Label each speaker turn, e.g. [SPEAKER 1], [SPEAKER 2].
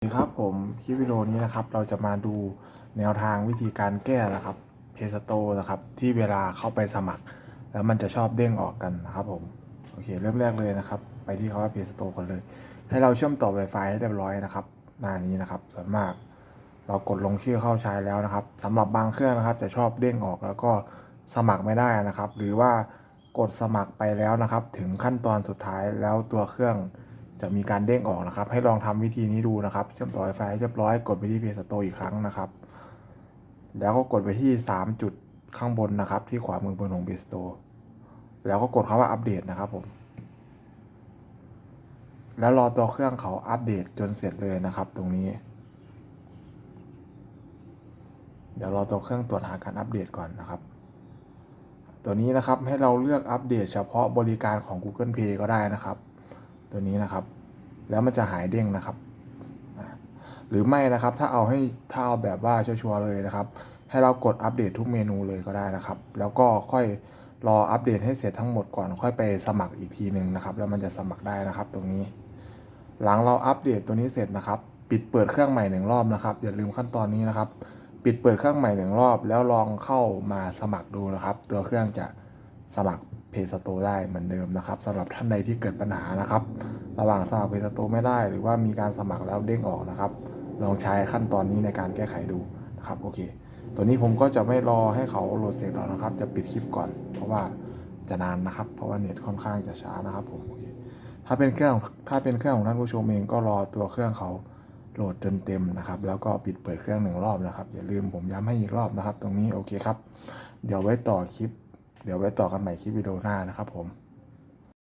[SPEAKER 1] สวัสดีครับผมคลิปวิดีโอนี้นะครับเราจะมาดูแนวทางวิธีการแก้นะครับเพสโตนะครับที่เวลาเข้าไปสมัคร แล้วมันจะชอบเด้งออกกันนะครับผมโอเคเริ่มแรกเลยนะครับ ไปที่คำว่าเพสโตก่อนเลย ให้เราเชื่อมต่อ Wi-Fi ให้เรียบร้อยนะครับหน้านี้นะครับส่วนมากเรากดลงชื่อเข้าใช้แล้วนะครับสำหรับบางเครื่องนะครับ จะชอบเด้งออกแล้วก็สมัครไม่ได้นะครับ หรือว่ากดสมัครไปแล้วนะครับ ถึงขั้นตอนสุดท้ายแล้วตัวเครื่อง จะมีการเด้งออกนะครับ ให้ลองทำวิธีนี้ดูนะครับ เชื่อมต่อ Wi-Fi ให้เรียบร้อยกดไปที่ Play Store อีกครั้งนะครับ แล้วก็กดไปที่ 3 จุดข้างบนนะครับ ที่ขวามือบนของ Play Store แล้วก็กดคำว่าอัปเดตนะครับผมแล้วรอตัวเครื่องเขาอัปเดตจนเสร็จเลยนะครับ ตรงนี้ เดี๋ยวรอตัวเครื่องตรวจหาการอัปเดตก่อนนะครับ ตัวนี้นะครับให้เราเลือกอัปเดตเฉพาะบริการของ Google Play ก็ได้นะครับ ตัวนี้นะครับ แล้วมันจะหายเด้งนะครับ หรือไม่นะครับถ้าเอาให้ถ้าเอาแบบว่าชัวร์เลยนะครับ ให้เรากดอัปเดตทุกเมนูเลยก็ได้นะครับ แล้วก็ค่อยรออัปเดตให้เสร็จทั้งหมดก่อนค่อยไปสมัครอีกทีหนึ่งนะครับ แล้วมันจะสมัครได้นะครับ ตรงนี้ หลังเราอัปเดตตัวนี้เสร็จนะครับ ปิดเปิดเครื่องใหม่หนึ่งรอบนะครับ อย่าลืมขั้นตอนนี้นะครับ ปิดเปิดเครื่องใหม่หนึ่งรอบ แล้วลองเข้ามาสมัครดูนะครับ ตัวเครื่องจะสมัคร เพจสโตได้เหมือนเดิมนะครับสำหรับท่านใดที่เกิดปัญหานะครับ ระหว่างสมัครเพจสโตไม่ได้ หรือว่ามีการสมัครแล้วเด้งออกนะครับ ลองใช้ขั้นตอนนี้ในการแก้ไขดูนะครับโอเค ตัวนี้ผมก็จะไม่รอให้เขาโหลดเสร็จแล้วนะครับ จะปิดคลิปก่อน เพราะว่าจะนานนะครับ เพราะว่าเน็ตค่อนข้างจะช้านะครับผมโอเคถ้าเป็นเครื่องถ้าเป็นเครื่องของท่านผู้ชมเองก็รอตัวเครื่องเขาโหลดจนเต็มนะครับ แล้วก็ปิดเปิดเครื่องหนึ่งรอบนะครับ อย่าลืมผมย้ำให้อีกรอบนะครับ ตรงนี้โอเคครับ เดี๋ยวไว้ต่อคลิป เดี๋ยวไว้ต่อกันใหม่คลิปวิดีโอหน้านะครับผม